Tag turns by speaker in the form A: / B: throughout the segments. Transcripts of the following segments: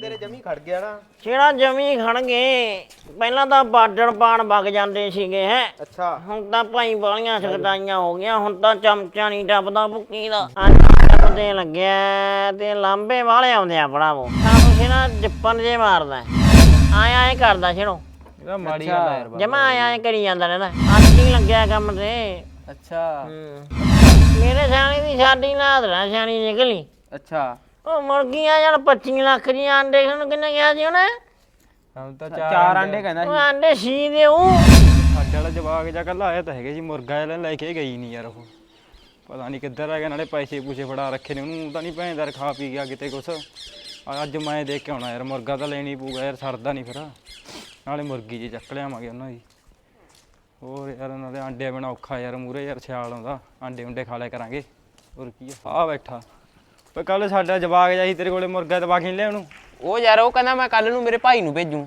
A: ਤੇਰੇ ਜਮੀ ਖੜ ਗਿਆ ਨਾ।
B: ਜਮੀ ਪਹਿਲਾਂ ਤਾਂ ਬਾਡਣ ਪਾਣ ਵਗ ਜਾਂਦੇ ਸੀਗੇ ਹੈ।
A: ਅੱਛਾ।
B: ਹੁਣ ਤਾਂ ਭਾਈ ਬਾਲੀਆਂ ਸਕਤਾਈਆਂ ਹੋ ਗਈਆਂ ਹੁਣ ਤਾਂ ਚਮਚਾ ਨਹੀਂ ਟੱਪਦਾ ਭੁੱਕੀ ਦਾ। ਅੱਜ ਟੱਪਦੇ ਲੱਗਿਆ ਤੇ ਲਾਂਬੇ ਵਾਲੇ ਆਉਂਦੇ ਆ ਭਰਾਵੋ ਤਾਂ ਤੁਸੀਂ ਨਾ ਜੱਪਨ ਜੇ ਮਾਰਦਾ। ਆਏ ਆਏ ਕਰਦਾ ਛੇੜੋ।
C: ਇਹਦਾ ਮਾੜੀ ਗੱਲ ਆ ਯਾਰ
B: ਜਮਾ ਆਏ ਆਏ ਕਰੀ ਜਾਂਦਾ ਰਹਿੰਦਾ। ਅੱਜ ਹੀ ਲੱਗਿਆ ਕੰਮ ਤੇ।
C: ਅੱਛਾ।
B: ਹੂੰ। ਮੇਰੇ ਸਿਆਣੀ ਦੀ ਸਾਡੀ ਨਾਦਰਾ ਸਿਆਣੀ ਨਿਕਲੀ।
C: ਅੱਛਾ।
B: ਉਹ ਮੁਰਗੀਆਂ ਯਾਰ 25 ਲੱਖ ਦੀਆਂ ਆਂਡੇ ਖਾਣ ਕਿੰਨੇ ਗਿਆ ਸੀ ਉਹਨੇ?
C: ਹਮ ਤਾਂ ਚਾਰ ਆਂਡੇ। ਕਹਿੰਦਾ
B: ਉਹ ਆਂਡੇ ਸੀ ਦੇ ਉਹ
C: ਸਾਡੇ ਵਾਲਾ ਜਵਾਕ ਜਾ ਕੱਲ ਆਇਆ ਤਾਂ ਹੈਗੇ ਜੀ ਮੁਰਗਾ ਜਿਹਾ ਲੈ ਕੇ ਗਈ ਨਹੀਂ ਯਾਰ ਉਹ। ਪਤਾ ਨਹੀਂ ਕਿੱਧਰ ਆ ਗਿਆ ਨਾਲੇ ਪੈਸੇ ਪੂਸੇ ਫੜਾ ਰੱਖੇ ਨੇ ਉਹਨੂੰ ਤਾਂ ਨਹੀਂ ਭੈਂਦਰ ਖਾ ਪੀ ਗਿਆ ਕਿਤੇ ਕੁਛ। ਅੱਜ ਮੈਂ ਦੇਖ ਕੇ ਆਉਣਾ ਯਾਰ ਮੁਰਗਾ ਤਾਂ ਲੈਣੀ ਪਊਗਾ ਯਾਰ ਸਰਦਾ ਨਹੀਂ ਫਿਰ। ਨਾਲੇ ਮੁਰਗੀ ਜੀ ਚੱਕ ਲਿਆਵਾਂਗੇ ਉਹਨਾਂ ਦੀ। ਹੋਰ ਯਾਰ ਨਾਲੇ ਆਂਡੇ ਬਿਨਾ ਔਖਾ ਯਾਰ ਮੂਰੇ ਯਾਰ ਸਿਆਲ ਆਉਂਦਾ। ਆਂਡੇ ਉਂਡੇ ਖਾ ਲਿਆ ਕਰਾਂਗੇ। ਹੋਰ ਕੀ ਆ? ਆ ਬੈਠਾ। ਪਰ ਕੱਲ ਸਾਡਾ ਜਵਾਕ ਜਾਈ ਤੇਰੇ ਕੋਲੇ ਮੁਰਗਾ ਦਵਾ ਕੇ ਉਹਨੂੰ।
D: ਉਹ ਯਾਰ ਉਹ ਕਹਿੰਦਾ ਮੈਂ ਕੱਲ ਨੂੰ ਮੇਰੇ ਭਾਈ ਨੂੰ ਭੇਜੂ।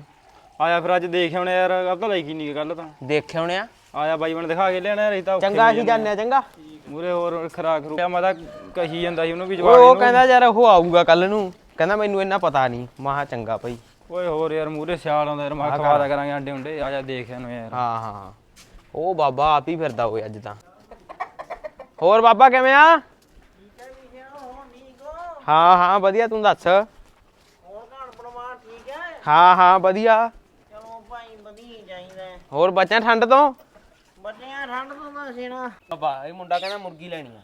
C: ਆਇਆ ਫਿਰ ਅੱਜ ਦੇਖ ਆਉਣੇ ਯਾਰ ਅਬ ਤਾਂ ਲੈ ਕੀ ਨਹੀਂ ਕੱਲ ਤਾਂ।
D: ਦੇਖਿਆ ਹੋਣਿਆ
C: ਆਇਆ ਬਾਈ ਬਣ ਦਿਖਾ ਕੇ ਲਿਆਣਾ ਯਾਰ ਇਹ ਤਾਂ
D: ਚੰਗਾ ਅਸੀਂ ਜਾਂਦੇ ਆ ਚੰਗਾ।
C: ਮੂਰੇ ਹੋਰ ਖਰਾਕ ਰੂ ਮੈਂ ਤਾਂ ਕਹੀ ਜਾਂਦਾ ਸੀ ਉਹਨੂੰ ਵੀ ਜਵਾਬ
D: ਉਹ ਕਹਿੰਦਾ ਯਾਰ ਉਹ ਆਊਗਾ ਕੱਲ ਨੂੰ। ਕਹਿੰਦਾ ਮੈਨੂੰ ਇੰਨਾ ਪਤਾ ਨਹੀਂ ਮਹਾ ਚੰਗਾ ਭਾਈ।
C: ਓਏ ਹੋਰ ਯਾਰ ਮੂਰੇ ਸਿਆਲ ਆਉਂਦਾ ਯਾਰ ਮੈਂ ਖਵਾ ਦਾ ਕਰਾਂਗੇ ਆਂਡੇ ਉਂਡੇ ਆ ਜਾ ਦੇਖ ਇਹਨੂੰ ਯਾਰ।
D: ਹਾਂ ਹਾਂ ਉਹ ਬਾਬਾ ਆਪ ਹੀ ਫਿਰਦਾ ਹੋਏ ਅੱਜ ਤਾਂ। ਹੋਰ ਬਾਬਾ ਕਿਵੇਂ ਆ? ਹਾਂ ਹਾਂ ਵਧੀਆ ਤੂੰ ਦੱਸ?
B: ਹੋਰ ਘਰ ਪਰਿਵਾਰ ਠੀਕ ਹੈ
D: ਹਾਂ ਹਾਂ ਵਧੀਆ।
B: ਚਲੋ ਭਾਈ ਵਧੀਆ ਚਾਹੀਦਾ ਹੈ।
D: ਹੋਰ ਬੱਚਾ ਠੰਡ ਤੋਂ?
B: ਬੱਚਿਆਂ ਠੰਡ ਤੋਂ ਤਾਂ ਸੀਣਾ
D: ਬਾਬਾ ਇਹ ਮੁੰਡਾ ਕਹਿੰਦਾ ਮੁਰਗੀ ਲੈਣੀ ਆ।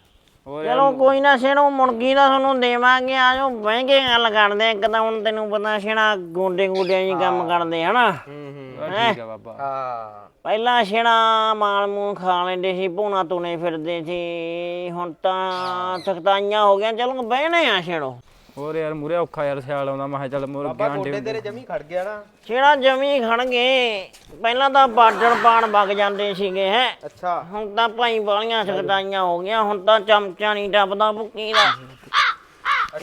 C: ਹੋਰ
B: ਚਲੋ ਕੋਈ ਨਾ ਛੇਣੋ ਮੁਰਗੀ ਦਾ ਤੁਹਾਨੂੰ ਦੇਵਾਂਗੇ ਆਜੋ ਮਹਿੰਗੇ ਗੱਲ ਕਰਦੇ ਆ। ਇੱਕ ਤਾਂ ਹੁਣ ਤੈਨੂੰ ਪਤਾ ਛੇਣਾ ਗੋਂਡੇ ਗੋਡਿਆਂ ਜੀ ਕੰਮ ਕਰਦੇ ਹਨਾ?
D: ਹੂੰ। ਹੂੰ
C: ਯਾਰ ਠੀਕ ਆ ਬਾਬਾ।
D: ਹਾਂ।
B: ਪਹਿਲਾਂ ਛੇਣਾ ਮਾਲ ਮੂਲ ਖਾ ਲੈਂਦੇ ਸੀ ਭੂਣਾ ਤੁਨੇ ਫਿਰਦੇ ਸੀ। ਹੁਣ ਤਾਂ ਸਖਤਾਈਆਂ ਹੋ ਗਈਆਂ ਚਲੋ ਬਹਿਣੇ ਆ ਛੇੜੋ
C: ਹੋਰ ਯਾਰ ਮੂਰੇ ਔਖਾ ਯਾਰ ਸਿਆਲ ਆਉਂਦਾ ਮੈਂ ਕਿਹਾ ਚੱਲ ਮੁਰਗੇ
A: ਬਾਬਾ ਗੋਡੇ ਤੇਰੇ ਜਮੀ ਖੜ ਗਿਆ ਨਾ।
B: ਛੇੜਾ ਜਮੀ ਖੜਗੇ ਪਹਿਲਾਂ ਤਾਂ ਬਾਡਣ ਪਾਣ ਵਗ ਜਾਂਦੇ ਸੀਗੇ ਹੈ।
A: ਅੱਛਾ।
B: ਹੁਣ ਤਾਂ ਭਾਈ ਬਾਲੀਆਂ ਸਖਤਾਈਆਂ ਹੋ ਗਈਆਂ ਹੁਣ ਤਾਂ ਚਮਚਾ ਨਹੀਂ ਟੱਪਦਾ ਭੁੱਕੀ ਦਾ।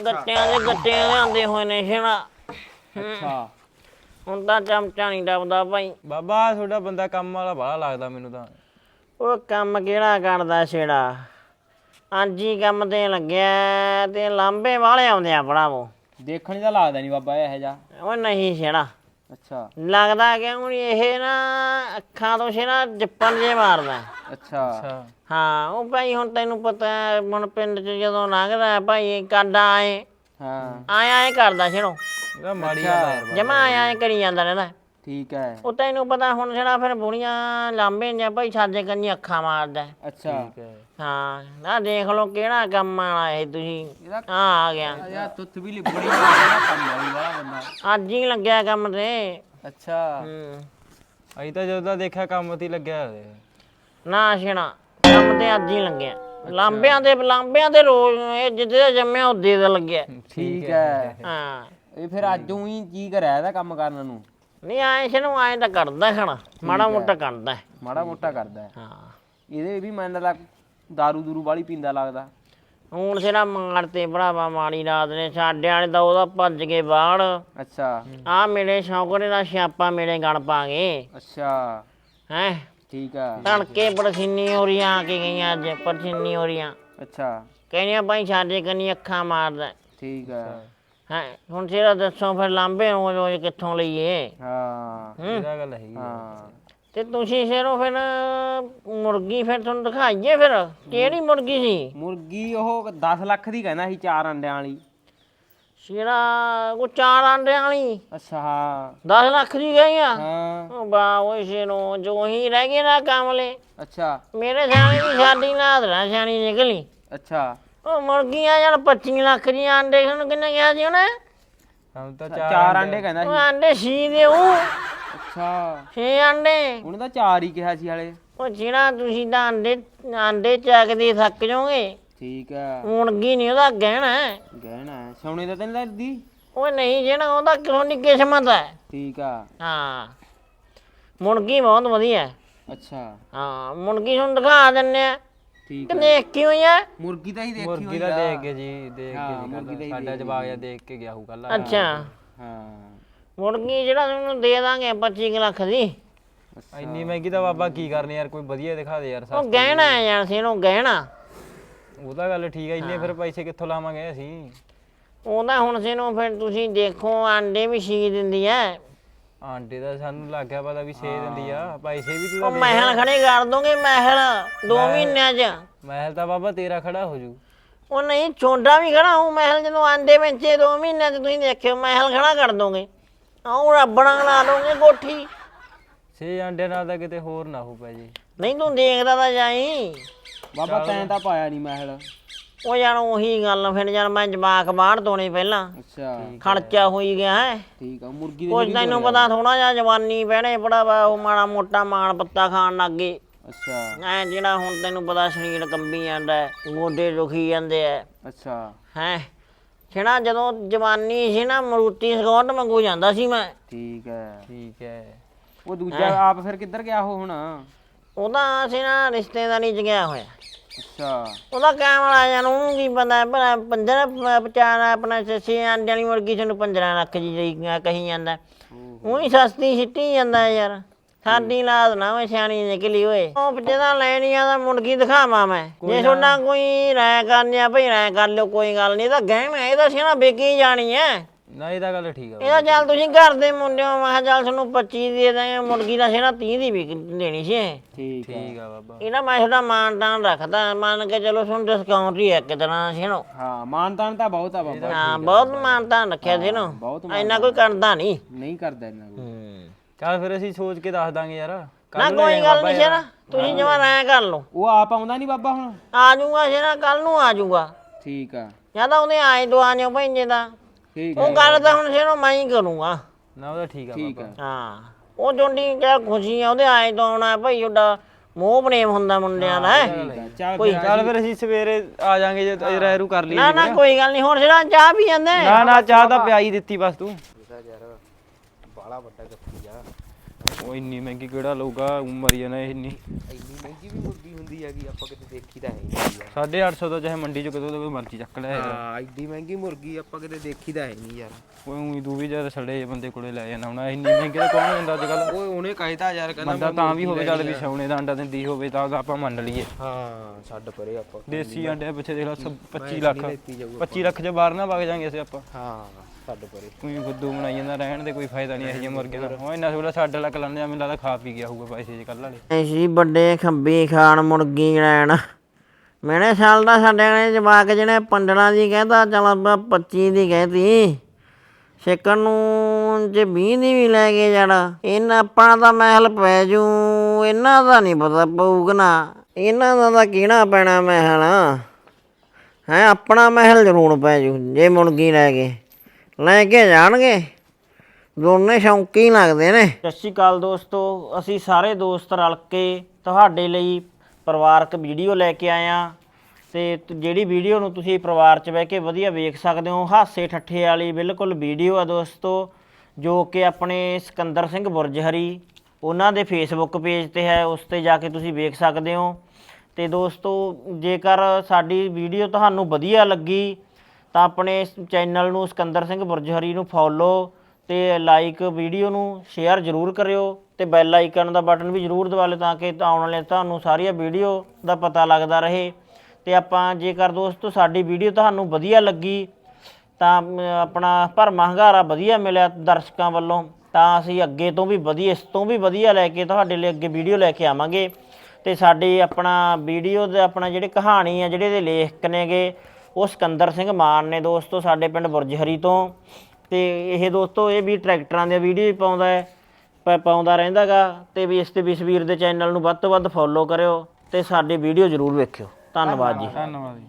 B: ਗੱਟਿਆਂ ਦੇ ਗੱਟਿਆਂ ਲਿਆਂਦੇ ਹੋਏ ਨੇ ਛੇੜਾ
C: ਅੱਛਾ।
B: ਹੁਣ ਤਾਂ ਚਮਚਾ ਨਹੀਂ ਟੱਪਦਾ ਭਾਈ।
C: ਬਾਬਾ ਤੁਹਾਡਾ ਬੰਦਾ ਕੰਮ ਵਾਲਾ ਬੜਾ ਲੱਗਦਾ ਮੈਨੂੰ ਤਾਂ।
B: ਉਹ ਕੰਮ ਕਿਹੜਾ ਕਰਦਾ ਛੇੜਾ? ਅੱਜ ਹੀ ਕੰਮ ਤੇ ਲੱਗਿਆ ਤੇ ਲਾਂਬੇ ਵਾਲੇ ਆਉਂਦੇ ਆ ਭਰਾਵੋ।
D: ਦੇਖਣ ਦਾ ਲੱਗਦਾ ਨਹੀਂ ਬਾਬਾ ਇਹ ਜਾ
B: ਉਹ ਨਹੀਂ ਛੇੜਾ।
D: ਅੱਛਾ।
B: ਲੱਗਦਾ ਕਿਉਂ ਨੀ ਇਹ ਨਾ ਅੱਖਾਂ ਤੋਂ ਛੇੜਾ ਜੱਪਨ ਜੇ ਮਾਰਦਾ।
D: ਅੱਛਾ।
C: ਅੱਛਾ।
B: ਹਾਂ ਉਹ ਭਾਈ ਹੁਣ ਤੈਨੂੰ ਪਤਾ ਹੈ, ਹੁਣ ਪਿੰਡ ਚ ਜਦੋਂ ਲੰਘਦਾ ਹੈ ਭਾਈ ਕਾਡਾ ਆਏ।
D: ਹਾਂ।
B: ਆਏ ਆਏ ਕਰਦਾ ਛੇੜੋ।
C: ਮਾੜੀ ਆ ਯਾਰ
B: ਜਮਾ ਆਏ ਕਰੀ ਜਾਂਦਾ ਰਹਿੰਦਾ।
D: ਠੀਕ ਹੈ।
B: ਉਹ ਤੈਨੂੰ ਪਤਾ ਹੁਣ ਜਿਹੜਾ ਫਿਰ ਬੁੜੀਆਂ ਲਾਂਬੇ ਜਾਂ ਭਾਈ ਸਾਜੇ ਕੰਨੀ ਅੱਖਾਂ ਮਾਰਦਾ। ਹੈ।
D: ਅੱਛਾ
B: ਹਾਂ। ਨਾ ਦੇਖ ਲਓ ਕਿਹੜਾ ਕੰਮ ਆਣਾ ਇਹ ਤੁਸੀਂ। ਹਾਂ ਆ ਗਿਆ।
D: ਯਾਰ ਤੁੱਤ ਵੀ ਲਿਬੜੀ ਵਾਲਾ ਕੰਮ ਵਾਲੀ ਵਾਲਾ ਬੰਦਾ।
B: ਅੱਜ ਹੀ ਲੱਗਿਆ ਕੰਮ ਤੇ।
D: ਅੱਛਾ।
B: ਹੂੰ।
C: ਅਸੀਂ ਤਾਂ ਜਦੋਂ ਦਾ ਦੇਖਿਆ ਕੰਮ ਤੇ ਹੀ ਲੱਗਿਆ ਹੋਇਆ।
B: ਨਾ ਛੇਣਾ ਕੰਮ ਤੇ ਅੱਜ ਹੀ ਲੱਗਿਆ। ਲਾਂਬਿਆਂ ਦੇ ਲਾਂਬਿਆਂ ਦੇ ਰੋਜ਼ ਇਹ ਜਿੱਦੇ ਦਾ ਜੰਮਿਆ ਉਹਦੇ ਦਾ ਲੱਗਿਆ।
D: ਠੀਕ ਹੈ।
B: ਹਾਂ।
D: ਇਹ ਫਿਰ ਅੱਜ ਹੀ ਕੀ ਕਰਿਆ ਇਹਦਾ ਕੰਮ ਕਰਨ ਨੂੰ।
B: ਨਹੀਂ ਆਏ ਛੇਨੂੰ ਆਏ ਤਾਂ ਕਰਦਾ ਖਣਾ ਮਾੜਾ ਮੋਟਾ ਕਰਦਾ ਹੈ।
D: ਮਾੜਾ ਮੋਟਾ ਕਰਦਾ ਹੈ।
B: ਹਾਂ।
D: ਇਹਦੇ ਵੀ ਮੈਨੂੰ ਲੱਗ ਦਾਰੂ ਦੂਰੂ ਵਾਲੀ ਪੀਂਦਾ ਲੱਗਦਾ।
B: ਹੁਣ ਸਿਰਾ ਮਾਰ ਤੇ ਭਰਾਵਾ ਮਾੜੀ ਰਾਤ ਨੇ ਸਾਡੇ ਵਾਲੇ ਤਾਂ ਉਹਦਾ ਭੱਜ ਕੇ ਬਾਹਰ।
D: ਅੱਛਾ।
B: ਆ ਮੇਰੇ ਸ਼ੌਕਰੇ ਦਾ ਛਾਪਾ ਮੇਰੇ ਗਣ ਪਾ ਗਏ
D: ਅੱਛਾ।
B: ਹੈ?
D: ਠੀਕ ਹੈ
B: ਤੜਕੇ ਪਰਸੀਨੀ ਹੋ ਰਹੀਆਂ ਆ ਕੇ ਗਈਆਂ ਅੱਜ ਪਰਸੀਨੀ ਹੋ ਰਹੀਆਂ
D: ਅੱਛਾ।
B: ਕਹਿੰਦੀਆਂ ਭਾਈ ਸਾਡੇ ਕੰਨੀ ਅੱਖਾਂ ਮਾਰਦਾ।
D: ਠੀਕ ਹੈ
B: ਹੈ ਹੁਣ ਸਿਰਾ ਦੱਸੋ ਫਿਰ ਲਾਂਬੇ ਰੋਜ਼ ਰੋਜ਼ ਕਿੱਥੋਂ ਲਈਏ?
D: ਹਾਂ
B: ਹੂੰ।
C: ਇਹਦਾ ਗੱਲ ਹੈਗੀ।
D: ਹਾਂ।
B: ਤੇ ਤੁਸੀਂ ਸ਼ੇਰੋ ਫਿਰ ਮੁਰਗੀ ਫਿਰ ਤੁਹਾਨੂੰ ਦਿਖਾਈਏ ਫਿਰ ਕਿਹੜੀ ਮੁਰਗੀ ਸੀ?
D: ਮੁਰਗੀ ਉਹ 10 ਲੱਖ ਦੀ ਕਹਿੰਦਾ ਸੀ ਚਾਰ ਅੰਡਿਆਂ ਵਾਲੀ।
B: ਸ਼ੇਰਾ ਉਹ ਚਾਰ ਆਂਡਿਆਂ ਵਾਲੀ?
D: ਅੱਛਾ ਹਾਂ।
B: 10 ਲੱਖ ਦੀ ਗਈ ਆ?
D: ਹਾਂ।
B: ਉਹ ਬਾ ਉਹ ਸ਼ੇਰੋ ਜੋ ਹੀ ਰਹਿ ਗਏ ਨਾ ਕਾਮਲੇ
D: ਅੱਛਾ।
B: ਮੇਰੇ ਸਿਆਣੀ ਦੀ ਸਾਡੀ ਨਾਦਰਾ ਸਿਆਣੀ ਨਿਕਲੀ।
D: ਅੱਛਾ।
B: ਉਹ ਮੁਰਗੀਆਂ ਯਾਰ 25 ਲੱਖ ਦੀਆਂ ਆਂਡੇ ਖਾਣ ਕਿੰਨੇ ਗਿਆ ਸੀ ਉਹਨੇ?
C: ਹਮ ਤਾਂ
D: ਚਾਰ ਅੰਡੇ ਕਹਿੰਦਾ
B: ਉਹ
D: ਸੀ
B: ਆਂਡੇ ਸੀ ਦੇ ਉਹ
D: ਅੱਛਾ।
B: ਛੇ ਆਂਡੇ।
D: ਉਹਨੇ ਤਾਂ ਚਾਰ ਹੀ ਕਿਹਾ ਸੀ ਹਾਲੇ।
B: ਉਹ ਜਿਹੜਾ ਤੁਸੀਂ ਤਾਂ ਆਂਡੇ ਆਂਡੇ ਚੱਕਦੇ ਥੱਕ ਜਾਓਗੇ
D: ਠੀਕ ਹੈ
B: ਮੁਰਗੀ ਨਹੀਂ ਉਹਦਾ ਗਹਿਣਾ ਹੈ।
D: ਗਹਿਣਾ ਹੈ। ਸੋਨੇ ਦਾ ਤਾਂ ਨਹੀਂ ਲੱਗਦੀ
B: ਉਹ ਨਹੀਂ ਜਿਹੜਾ ਉਹਦਾ ਕਿਉਂ ਨਹੀਂ ਕਿਸਮਤ ਹੈ।
D: ਠੀਕ ਆ।
B: ਹਾਂ। ਮੁਰਗੀ ਬਹੁਤ ਵਧੀਆ ਹੈ।
D: ਅੱਛਾ।
B: ਹਾਂ ਮੁਰਗੀ ਤੁਹਾਨੂੰ ਦਿਖਾ ਦਿੰਨੇ ਆ।
D: ਠੀਕ
B: ਕਿ
D: ਹੈ
B: ਦੇਖ ਕਿਉਂ ਆ?
D: ਮੁਰਗੀ ਤਾਂ ਹੀ ਦੇਖੀ
C: ਮੁਰਗੀ
D: ਹੋਈ
C: ਦਾ
D: ਆ
C: ਦੇਖ ਕੇ ਜੀ ਦੇਖ
D: ਹਾਂ,
C: ਕੇ
D: ਮੁਰਗੀ ਦਾ
C: ਜੀ
D: ਹੀ
C: ਸਾਡਾ
D: ਦੇਖ
C: ਜਵਾਕ ਜਿਹਾ ਦੇਖ ਕੇ ਗਿਆ ਹੂ ਕੱਲ
B: ਅੱਛਾ।
D: ਹਾਂ।
B: ਮੁਰਗੀ ਜਿਹੜਾ ਤੁਹਾਨੂੰ ਦੇ ਦਾਂਗੇ 25 ਕੁ ਲੱਖ ਦੀ।
C: ਇੰਨੀ ਮਹਿੰਗੀ ਤਾਂ ਬਾਬਾ ਕੀ ਕਰਨੀ ਯਾਰ ਕੋਈ ਵਧੀਆ ਦਿਖਾ ਦੇ ਯਾਰ
B: ਉਹ
C: ਸਸਤੀ
B: ਗਹਿਣਾ ਹੈ ਯਾਰ ਸੀ ਨੂੰ ਗਹਿਣਾ।
C: ਉਹ ਤਾਂ ਗੱਲ ਠੀਕ ਹੈ ਇੰਨੇ ਫਿਰ ਪੈਸੇ ਕਿੱਥੋਂ ਲਾਵਾਂਗੇ ਅਸੀਂ?
B: ਉਹਦਾ ਹੁਣ ਜਿਹਨੂੰ ਫਿਰ ਤੁਸੀਂ ਦੇਖੋ ਆਂਡੇ ਵੀ ਛੀ ਦਿੰਦੀ ਐ
C: ਆਂਡੇ ਦਾ ਸਾਨੂੰ ਲੱਗ ਗਿਆ ਪਤਾ ਵੀ ਛੇ ਦਿੰਦੀ ਆ ਪੈਸੇ ਵੀ ਤੂੰ
B: ਉਹ
C: ਤਾਂ
B: ਮਹਿਲ ਖੜੇ ਕਰ ਦੋਗੇ ਮਹਿਲ 2 ਮਹੀਨਿਆਂ 'ਚ।
C: ਮਹਿਲ ਤਾਂ ਬਾਬਾ ਤੇਰਾ ਖੜਾ ਹੋ ਜੂ।
B: ਉਹ ਨਹੀਂ ਛੋਟਾ ਵੀ ਖੜਾ ਹੂੰ ਮਹਿਲ ਜਦੋਂ ਆਂਡੇ ਵੇਚੇ 2 ਮਹੀਨਿਆਂ 'ਚ ਤੁਸੀਂ ਦੇਖਿਓ ਮਹਿਲ ਖੜਾ ਕਰ ਦੋਗੇ ਆਉਂ ਰੱਬਣਾ ਲਾ ਦੋਗੇ ਕੋਠੀ।
C: ਛੇ ਆਂਡੇ ਨਾਲ ਤਾਂ ਕਿਤੇ ਹੋਰ ਨਾ ਹੋ ਪੈ ਜੀ।
B: ਨਹੀਂ ਤੂੰ ਦੇਖਦਾ ਤਾਂ ਜਾਈ।
E: ਬਾਬਾ ਤੈਂ ਤਾਂ ਪਾਇਆ ਨਹੀਂ ਮਹਿਲ।
B: ਉਹ ਯਾਰ ਉਹੀ ਗੱਲ ਫਿਰ ਯਾਰ ਮੈਂ ਜਵਾਕ ਬਾਹਰ ਤੋਣੇ ਪਹਿਲਾਂ।
E: ਅੱਛਾ।
B: ਖਰਚਾ ਹੋਈ ਗਿਆ ਹੈ।
E: ਠੀਕ ਆ ਮੁਰਗੀ ਦੇ
B: ਕੁਝ ਤੈਨੂੰ ਪਤਾ ਥੋੜਾ ਜਿਹਾ ਜਵਾਨੀ ਬਹਿਣੇ ਬੜਾ ਵਾ ਉਹ ਮਾੜਾ ਮੋਟਾ ਮਾਣ ਪੱਤਾ ਖਾਣ ਲੱਗ ਗਏ।
E: ਅੱਛਾ।
B: ਐ ਜਿਹੜਾ ਹੁਣ ਤੈਨੂੰ ਪਤਾ ਸਰੀਰ ਕੰਬੀ ਜਾਂਦਾ ਹੈ, ਗੋਡੇ ਦੁਖੀ ਜਾਂਦੇ ਐ
E: ਅੱਛਾ।
B: ਹੈ? ਛੇਣਾ ਜਦੋਂ ਜਵਾਨੀ ਸੀ ਨਾ ਮਰੂਤੀ ਸਕਾਟ ਮੰਗੂ ਜਾਂਦਾ ਸੀ ਮੈਂ।
E: ਠੀਕ ਹੈ।
C: ਠੀਕ ਹੈ।
E: ਉਹ ਦੂਜਾ ਆਪ ਫਿਰ ਕਿੱਧਰ ਗਿਆ ਉਹ ਹੁਣ?
B: ਉਹਦਾ ਸੀ ਨਾ ਰਿਸ਼ਤੇਦਾਰੀ ਚ ਗਿਆ ਹੋਇਆ।
E: ਅੱਛਾ।
B: ਉਹਦਾ ਕਹਿਣ ਵਾਲਾ ਜਾਨ ਉਹਨੂੰ ਕੀ ਪਤਾ ਭਲਾ ਪੰਜਰਾ ਪਚਾਰ ਆਪਣਾ ਛੇ ਆਂਡੇ ਵਾਲੀ ਮੁਰਗੀ ਤੁਹਾਨੂੰ 15 ਲੱਖ ਜੀ ਲਈ ਕਹੀ ਜਾਂਦਾ। ਉਹੀ ਸਸਤੀ ਸਿੱਟੀ ਜਾਂਦਾ ਯਾਰ। ਸਾਡੀ ਲਾਦ ਨਾ ਵੇ ਸਿਆਣੀ ਨਿਕਲੀ ਓਏ ਉਹ ਜਿਹਦਾ ਲੈਣੀਆਂ ਦਾ ਮੁਰਗੀ ਦਿਖਾਵਾਂ ਮੈਂ। ਜੇ ਤੁਹਾਡਾ ਕੋਈ ਰਾਇ ਕਰਨੀ ਆ ਭਈ ਰਾਇ ਕਰ ਲਿਓ ਕੋਈ ਗੱਲ ਨਹੀਂ ਤਾਂ ਗਹਿਣਾ ਇਹਦਾ ਸੀ ਨਾ ਵਿਕੀ ਜਾਣੀ ਐ।
C: ਨਾ ਇਹ ਤਾਂ ਗੱਲ ਠੀਕ ਆ
B: ਇਹਦਾ ਚੱਲ ਤੁਸੀਂ ਘਰ ਦੇ ਮੁੰਡਿਓ ਮੈਂ ਕਿਹਾ ਚੱਲ ਤੁਹਾਨੂੰ 25 ਦੇ ਦਾਂਗੇ ਮੁਰਗੀ ਦਾ ਸੀ ਨਾ 30 ਦੀ ਵੀ ਦੇਣੀ ਸੀ।
E: ਠੀਕ
C: ਠੀਕ ਆ ਬਾਬਾ।
B: ਇਹਦਾ ਮੈਂ ਤੁਹਾਡਾ ਮਾਨ ਤਾਨ ਰੱਖਦਾ ਮੰਨ ਕੇ ਚਲੋ ਤੁਹਾਨੂੰ ਡਿਸਕਾਊਂਟ ਹੀ ਹੈ ਇੱਕ ਤਰ੍ਹਾਂ ਸੀ ਨਾ।
E: ਹਾਂ ਮਾਨਤਾਨ ਤਾਂ ਬਹੁਤ ਆ ਬਾਬਾ।
B: ਹਾਂ ਬਹੁਤ ਮਾਨ ਤਾਨ ਰੱਖਿਆ ਸੀ ਨਾ।
E: ਬਹੁਤ
B: ਇੰਨਾ ਕੋਈ ਕਰਦਾ ਨਹੀਂ।
E: ਨਹੀਂ ਕਰਦਾ ਇਹਨਾਂ ਕੋਈ।
C: ਚੱਲ ਫਿਰ ਅਸੀਂ ਸੋਚ ਕੇ ਦੱਸ ਦਾਂਗੇ ਯਾਰ।
B: ਨਾ
C: ਕੱਲ੍ਹ ਨੂੰ
B: ਕੋਈ ਗੱਲ ਨਹੀਂ ਸੀ ਨਾ ਤੁਸੀਂ ਜਮਾ ਰਾਇ ਕਰ ਲਓ।
E: ਉਹ ਆਪ ਆਉਂਦਾ ਨਹੀਂ ਬਾਬਾ ਹੁਣ?
B: ਆ ਜਾਊਗਾ ਸੀ ਨਾ ਕੱਲ ਨੂੰ ਆ ਜਾਊਗਾ।
E: ਠੀਕ ਆ।
B: ਜਾਂ ਤਾਂ ਉਹਨੇ ਆਏ ਦੋ ਆਣਿਓ ਭੈਂਜੇ ਦਾ।
E: ਠੀਕ
B: ਉਹ ਗੱਲ ਤਾਂ ਹੁਣ ਸੀ ਨਾ ਮੈਂ ਹੀ ਕਰੂੰਗਾ।
C: ਨਾ ਉਹਦਾ ਠੀਕ ਆ
E: ਠੀਕ
C: ਬਾਬਾ।
E: ਆ
B: ਹਾਂ ਉਹ ਜੋਂਡੀ ਕਿਆ ਖੁਸ਼ੀ ਆ ਉਹਦੇ ਆਏ ਤੋਂ ਆਉਣਾ ਭਾਈ ਉਹਦਾ ਮੋਹ ਪ੍ਰੇਮ ਹੁੰਦਾ ਮੁੰਡਿਆਂ ਦਾ
E: ਚੱਲ
B: ਕੋਈ
C: ਚੱਲ ਫਿਰ ਅਸੀਂ ਸਵੇਰੇ ਆ ਜਾਾਂਗੇ ਜੇ ਰਹਿਰੂ ਕਰ ਲਈ
B: ਨਾ ਨਾ ਕੋਈ ਗੱਲ ਨਹੀਂ ਹੁਣ ਜਿਹੜਾ ਚਾਹ ਪੀ ਜਾਂਦੇ?
C: ਨਾ ਨਾ ਚਾਹ ਤਾਂ ਪਿਆਈ ਦਿੱਤੀ ਬਸ ਤੂੰ।
A: ਬਾਲਾ ਵੱਡਾ ਗੱਪੀ ਆ।
C: ਉਹ ਇੰਨੀ ਮਹਿੰਗੀ ਕਿਹੜਾ ਲਊਗਾ ਉਮਰ ਹੀ ਨਾ ਇੰਨੀ।
A: ਇੰਨੀ ਮਹਿੰਗੀ ਵੀ ਮੁਰਗੀ ਹੁੰਦੀ ਹੈਗੀ ਆਪਾਂ ਕਿਤੇ ਦੇਖੀ ਤਾਂ ਹੈ।
C: 850 ਦਾ ਚਾਹੇ ਮੰਡੀ ਚੋਂ ਕਿਤੋਂ ਕੋਈ ਮਰਜ਼ੀ ਚੱਕ ਲੈ ਯਾਰ
A: ਹਾਂ ਐਡੀ ਮਹਿੰਗੀ ਮੁਰਗੀ ਆਪਾਂ ਕਿਤੇ ਦੇਖੀ ਤਾਂ ਹੈ ਨਹੀਂ ਯਾਰ।
C: ਉਹ ਉਹੀ ਦੂ ਵੀ ਜਦ ਸੜੇ ਬੰਦੇ ਕੋਲੇ ਲੈ ਜਾਣਾ ਹੁਣ ਇੰਨੀ ਮਹਿੰਗੀ ਤਾਂ ਕੌਣ ਦਿੰਦਾ ਅੱਜ ਕੱਲ
A: ਓਏ ਉਹਨੇ ਕਹਿਤਾ ਯਾਰ ਕਹਿੰਦਾ
C: ਬੰਦਾ ਤਾਂ ਵੀ ਹੋਵੇ ਚੱਲ ਵੀ ਸੌਣੇ ਦਾ ਅੰਡਾ ਦਿੰਦੀ ਹੋਵੇ ਤਾਂ ਤਾਂ ਆਪਾਂ ਮੰਨ ਲਈਏ।
A: ਹਾਂ ਛੱਡ ਪਰੇ ਆਪਾਂ।
C: ਦੇਸੀ ਅੰਡੇ ਪਿੱਛੇ ਦੇਖ ਲਾ ਸਭ 25 ਲੱਖ
A: ਲੈਤੀ ਜਾਊ
C: 25 ਲੱਖ ਚ ਬਾਹਰ ਨਾ ਵਗ ਜਾਾਂਗੇ ਅਸੀਂ ਆਪਾਂ।
A: ਹਾਂ ਛੱਡ ਪਰੇ।
C: ਕੋਈ ਫੁੱਦੂ ਬਣਾਈ ਜਾਂਦਾ ਰਹਿਣ ਦੇ ਕੋਈ ਫਾਇਦਾ ਨਹੀਂ ਇਹ ਜਿਹੇ ਮੁਰਗੇ ਦਾ। ਉਹ ਇੰਨਾ ਸੋਲਾ ਛੱਡ ਲੱਕ ਲੰਨੇ ਮੈਨੂੰ ਲੱਗਦਾ ਖਾ ਪੀ ਗਿਆ ਹੋਊਗਾ ਪੈਸੇ ਜੇ ਕੱਲ ਵਾਲੇ।
B: ਐਸੀ ਵੱਡੇ ਖੰਬੀ ਖਾਣ ਮੁਰਗੀ ਲੈਣ। ਮੈਨੇ ਸਾਲ ਦਾ ਸਾਡੇ ਨੇ ਜਵਾਕ ਜਿਹੜੇ ਪੰਡਣਾ ਦੀ ਕਹਿੰਦਾ ਚਲ ਆਪਾਂ 25 ਦੀ ਕਹਿਤੀ। ਸਿੱਕਣ ਨੂੰ ਜੇ 20 ਦੀ ਵੀ ਲੈ ਕੇ ਜਾਣਾ ਇਹਨਾਂ ਆਪਣਾ ਤਾਂ ਮਹਿਲ ਪੈ ਜੂ, ਇਹਨਾਂ ਦਾ ਨਹੀਂ ਪਤਾ ਪਊਗਾ ਨਾ। ਇਹਨਾਂ ਦਾ ਤਾਂ ਕਿਹੜਾ ਪੈਣਾ ਮਹਿਲ ਹੈ, ਆਪਣਾ ਮਹਿਲ ਜ਼ਰੂਰ ਪੈ ਜੂ, ਜੇ ਮੁਰਗੀ ਲੈ ਕੇ। ਲੈ ਕੇ ਜਾਣਗੇ। ਦੋਨੇ ਸ਼ੌਂਕੀ ਲੱਗਦੇ ਨੇ। ਸਤਿ ਸ਼੍ਰੀ ਅਕਾਲ ਦੋਸਤੋ, ਅਸੀਂ ਸਾਰੇ ਦੋਸਤ ਰਲ ਕੇ ਤੁਹਾਡੇ ਲਈ ਪਰਿਵਾਰਕ ਵੀਡੀਓ ਲੈ ਕੇ ਆਇਆ ਆ ਤੇ ਤ- ਜਿਹੜੀ ਵੀਡੀਓ ਨੂੰ ਤੁਸੀਂ ਪਰਿਵਾਰ 'ਚ ਬਹਿ ਕੇ ਵਧੀਆ ਵੇਖ ਸਕਦੇ ਹੋ, ਹਾਸੇ ਠੱਠੇ ਵਾਲੀ ਬਿਲਕੁਲ ਵੀਡੀਓ ਆ ਦੋਸਤੋ, ਜੋ ਕਿ ਆਪਣੇ ਸਿਕੰਦਰ ਸਿੰਘ ਬੁਰਜਹਰੀ ਉਹਨਾਂ ਦੇ ਫੇਸਬੁੱਕ ਪੇਜ ਤੇ ਹੈ, ਉਸ ਤੇ ਜਾ ਕੇ ਤੁਸੀਂ ਵੇਖ ਸਕਦੇ ਹੋ। ਤੇ ਦੋਸਤੋ, ਜੇਕਰ ਸਾਡੀ ਵੀਡੀਓ ਤੁਹਾਨੂੰ ਵਧੀਆ ਲੱਗੀ, ਤਾਂ ਆਪਣੇ ਚੈਨਲ ਨੂੰ ਸਿਕੰਦਰ ਸਿੰਘ ਬੁਰਜਹਰੀ ਨੂੰ ਫੋਲੋ ਤੇ ਲਾਈਕ ਵੀਡੀਓ ਨੂੰ ਸ਼ੇਅਰ ਜ਼ਰੂਰ ਕਰਿਓ। ਤੇ ਬੈਲ ਆਈਕਨ ਦਾ ਬਟਨ ਵੀ ਜ਼ਰੂਰ ਦਬਾ ਲਓ ਤਾਂ ਕਿ ਆਉਣ ਵਾਲੇ ਤੁਹਾਨੂੰ ਸਾਰੀਆਂ ਵੀਡੀਓ ਦਾ ਪਤਾ ਲੱਗਦਾ ਰਹੇ। ਤੇ ਆਪਾਂ ਜੇਕਰ ਦੋਸਤੋ ਸਾਡੀ ਵੀਡੀਓ ਤੁਹਾਨੂੰ ਵਧੀਆ ਲੱਗੀ, ਤਾਂ ਆਪਣਾ ਭਰਮਾ ਹੰਗਾਰਾ ਵਧੀਆ ਮਿਲਿਆ ਦਰਸ਼ਕਾਂ ਵੱਲੋਂ, ਤਾਂ ਅਸੀਂ ਅੱਗੇ ਤੋਂ ਵੀ ਵਧੀਆ ਇਸ ਤੋਂ ਵੀ ਵਧੀਆ ਲੈ ਕੇ ਤੁਹਾਡੇ ਲਈ ਅੱਗੇ ਵੀਡੀਓ ਲੈ ਕੇ ਆਵਾਂਗੇ। ਤੇ ਸਾਡੀ ਆਪਣਾ ਵੀਡੀਓ ਦੇ ਆਪਣਾ ਜਿਹੜੇ ਕਹਾਣੀ ਆ, ਜਿਹੜੇ ਦੇ ਲੇਖਕ ਨੇਗੇ, ਉਹ ਸਿਕੰਦਰ ਸਿੰਘ ਮਾਨ ਨੇ ਦੋਸਤੋ ਸਾਡੇ ਪਿੰਡ ਬੁਰਜਹਰੀ ਤੋਂ। ਤੇ ਇਹ ਦੋਸਤੋ, ਇਹ ਵੀ ਟਰੈਕਟਰਾਂ ਦੀਆਂ ਵੀਡੀਓ ਵੀ ਪਾਉਂਦਾ ਹੈ। ਪ- ਪਾਉਂਦਾ ਰਹਿੰਦਾਗਾ ਤੇ ਵੀ ਇਸ ਤੇ ਵਿਸਵੀਰ ਦੇ ਚੈਨਲ ਨੂੰ ਵੱਧ ਤੋਂ ਵੱਧ ਫੋਲੋ ਕਰਿਓ ਤੇ ਸਾਡੀ ਵੀਡੀਓ ਜ਼ਰੂਰ ਵੇਖਿਓ। ਧੰਨਵਾਦ ਜੀ।
C: ਧੰਨਵਾਦ ਜੀ।